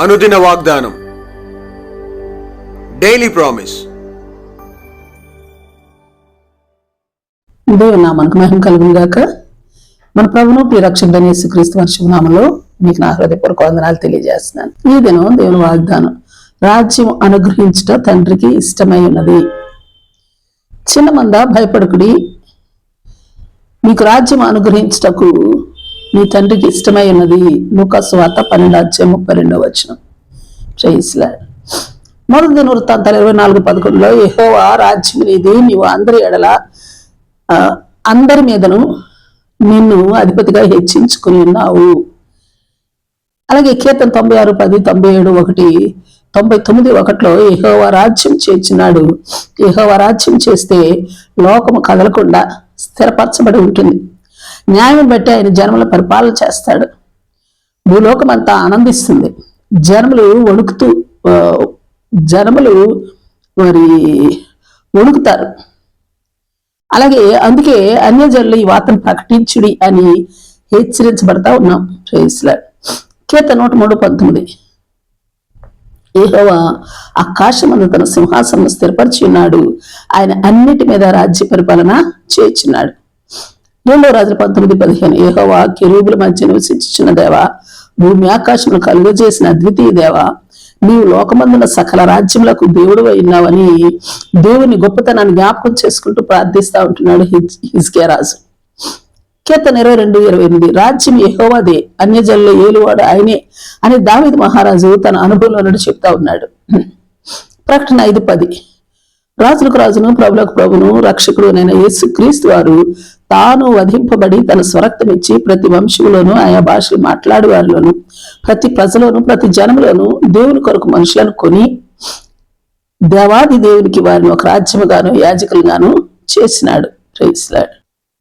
అనుదిన వాగ్దానం. Daily promise దేవుని నామానికి మహిమ కలుగును గాక మన ప్రభును ప్రియరక్షకుడైన యేసుక్రీస్తు క్రీస్తు నామంలో మీకు నా హృదయపూర్వక వందనాలు తెలియజేస్తున్నాను. ఈ దినం దేవుని వాగ్దానం. రాజ్యం అనుగ్రహించుట తండ్రికి ఇష్టమై ఉన్నది చిన్న మంద భయపడుకుడి. మీకు రాజ్యం అనుగ్రహించుటకు మీ తండ్రికి ఇష్టమై ఉన్నది లూకాసు పన్నెండు అధ్యాయం ముప్పై రెండవ వచనం. ప్రైస్లా మొదటి వృత్తాంతాలు ఇరవై నాలుగు పదకొండులో యహోవా రాజ్యం నీది నీవు అందరి ఎడల అందరి మీదను నిన్ను అధిపతిగా హెచ్చించుకుని ఉన్నావు. అలాగే కీర్తన తొంభై ఆరు పది తొంభై ఏడు ఒకటి తొంభై తొమ్మిది ఒకటిలో యహోవా రాజ్యం చేర్చినాడు. యహోవా రాజ్యం చేస్తే లోకము కదలకుండా స్థిరపరచబడి ఉంటుంది. న్యాయం బట్టి ఆయన జనముల పరిపాలన చేస్తాడు. భూలోకం అంతా ఆనందిస్తుంది. జనములు వణుకుతూ జన్మలు జనములు మరి వణుకుతారు. అలాగే అందుకే అన్యజనులు ఈ వార్తను ప్రకటించుడి అని హెచ్చరించబడతా ఉన్నాం. ప్రేయస్లా కీర్తన నూట మూడు పంతొమ్మిది. ఏహోవా ఆకాశమందు తన సింహాసనం స్థిరపరిచి ఉన్నాడు. ఆయన అన్నిటి మీద రాజ్య పరిపాలన చేర్చున్నాడు. మూడో రాజుల పంతొమ్మిది పదిహేను. ఏహోవా కిరూబుల మధ్య నివసించిన దేవా భూమి ఆకాశమును కలుగజేసిన అద్వితీయ దేవ నీవు లోకమందున సకల రాజ్యములకు దేవుడు ఉన్నావని దేవుని గొప్పతనాన్ని జ్ఞాపకం చేసుకుంటూ ప్రార్థిస్తా ఉంటున్నాడు హిజ్ రాజు. కీర్తన ఇరవై రెండు ఇరవై ఎనిమిది. రాజ్యం యెహోవాదే అన్యజల్లో ఏలువాడు ఆయనే అని దావిద్ మహారాజు తన అనుభవంలో చెప్తా ఉన్నాడు. ప్రకటన ఐదు పది. రాజులకు రాజును ప్రభులకు ప్రభును రక్షకుడు అయిన యేసు క్రీస్తు వారు తాను వధింపబడి తన స్వరక్తం ఇచ్చి ప్రతి వంశములోను ఆయా భాషలు మాట్లాడే వారిలోను ప్రతి ప్రజలోను ప్రతి జనములోను దేవుని కొరకు మనుషులను కొని దేవాది దేవునికి వారిని ఒక రాజ్యముగాను యాజకులుగాను చేసినాడు.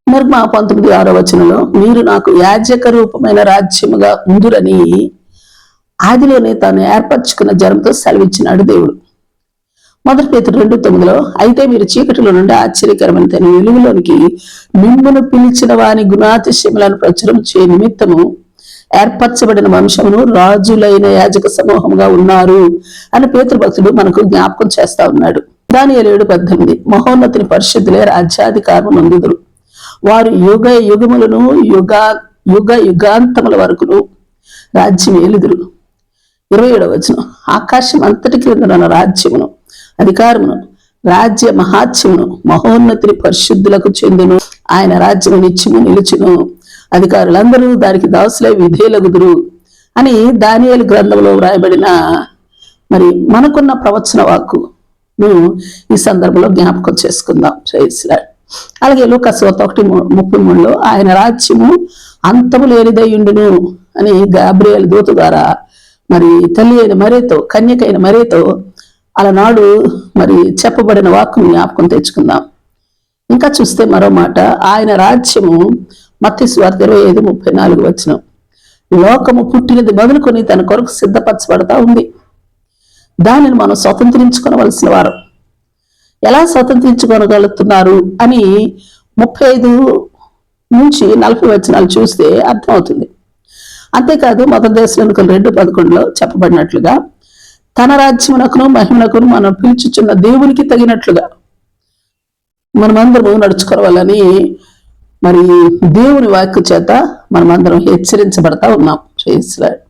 మరి మా పంతొమ్మిది ఆరో వచనంలో మీరు నాకు యాజక రూపమైన రాజ్యముగా ఉందురని ఆదిలోనే తాను ఏర్పరచుకున్న జనంతో సెలవిచ్చినాడు దేవుడు. మొదటి పేతురు రెండు తొమ్మిదిలో అయితే మీరు చీకటిలో నుండి ఆశ్చర్యకరమైన తన వెలుగులోనికి మిమ్మను పిలిచిన వాని గుణాతిశయములను ప్రచురం చే నిమిత్తము ఏర్పరచబడిన వంశమును రాజులైన యాజక సమూహంగా ఉన్నారు అని పేతృభక్తుడు మనకు జ్ఞాపకం చేస్తా ఉన్నాడు. దాని ఏడు పద్దెనిమిది మహోన్నతిని పరిశుద్ధులే రాజ్యాధికారం నందుదురు. వారు యుగ యుగములను యుగ యుగ యుగాంతముల వరకును రాజ్యం ఏలుదురు. ఇరవై ఏడవ వచనం. ఆకాశం అంతటి ఉన్న రాజ్యమును అధికారమును రాజ్య మహాత్యమును మహోన్నతిని పరిశుద్ధులకు చెందును. ఆయన రాజ్యము నిత్యము నిలుచును. అధికారులందరూ దానికి దాసులై విధేయులగుదురు అని దానియలు గ్రంథంలో వ్రాయబడిన మరి మనకున్న ప్రవచన వాక్కును ఈ సందర్భంలో జ్ఞాపకం చేసుకుందాం. శ్రేయస్లాడ్ అలాగే లూకస్ ఒకటి ముప్పై మూడులో ఆయన రాజ్యము అంతము లేనిదయ్యుండును అని గాబ్రియల్ దూత ద్వారా మరి తల్లి అయిన మరేతో కన్యకైన మరేతో అలనాడు మరి చెప్పబడిన వాక్కును జ్ఞాపకం తెచ్చుకుందాం. ఇంకా చూస్తే మరో మాట ఆయన రాజ్యము మత్తి స్వార్థ ఇరవై ఐదు ముప్పై నాలుగు వచ్చిన లోకము పుట్టినది మొదలుకొని తన కొరకు సిద్ధపరచబడతా ఉంది. దానిని మనం స్వతంత్రించుకోవలసిన వారు. ఎలా స్వతంత్రించుకోగలుగుతున్నారు అని ముప్పై ఐదు నుంచి నలభై వచనాలు చూస్తే అర్థమవుతుంది. అంతేకాదు మొదటి దేశంలో రెండు పదకొండులో చెప్పబడినట్లుగా తన రాజ్యమునకును మహిమనకును మనం పిలుచుచున్న దేవునికి తగినట్లుగా మనమందరము నడుచుకోవాలని మరి దేవుని వాక్య చేత మనమందరం హెచ్చరించబడతా ఉన్నాం.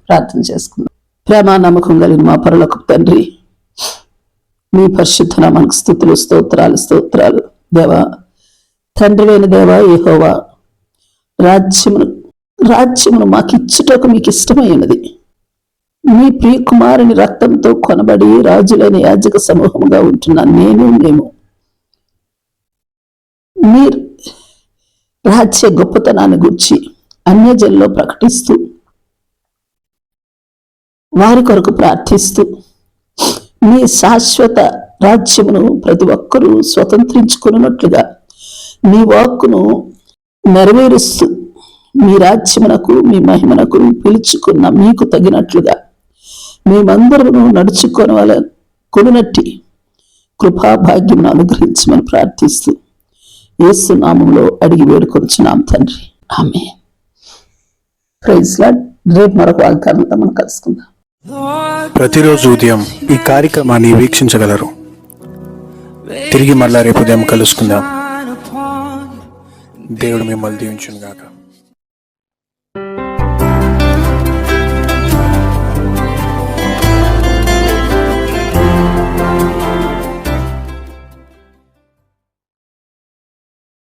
ప్రార్థన చేసుకుందాం. ప్రేమ నమ్మకం కలిగిన మా పరులకు తండ్రి మీ పరిశుద్ధ నామానికి స్థుతులు స్తోత్రాలు స్తోత్రాలు. దేవా తండ్రివైన దేవా ఏహోవా రాజ్యమును రాజ్యమును మాకిచ్చుటకు మీకు ఇష్టమైనది మీ ప్రియకుమారుని రక్తంతో కొనబడి రాజులైన యాజక సమూహముగా ఉంటున్న నేను మేము. మీ రాజ్య గొప్పతనాన్ని గుర్చి అన్యజల్లో ప్రకటిస్తూ వారి కొరకు ప్రార్థిస్తూ మీ శాశ్వత రాజ్యమును ప్రతి ఒక్కరూ స్వతంత్రించుకున్నట్లుగా మీ వాక్కును నెరవేరుస్తూ మీ రాజ్యమునకు మీ మహిమనకు పిలుచుకున్న మీకు తగినట్లుగా. మేమందరము నడుచుకోవాల కొనునట్టి కృపాభాగ్యం అనుగ్రహించమని ప్రార్థిస్తూ యేసు నామంలో అడిగి వేడుకొంచున్నాం తండ్రి. ఆమె ప్రైజ్ రేపు మరొక వాగ్దానంతో మనం కలుసుకుందాం. ప్రతిరోజు ఉదయం ఈ కార్యక్రమాన్ని వీక్షించగలరు. తిరిగి మళ్ళా రేపు ఉదయం కలుసుకుందాం. దేవుడు మిమ్మల్ని దీవించును గాక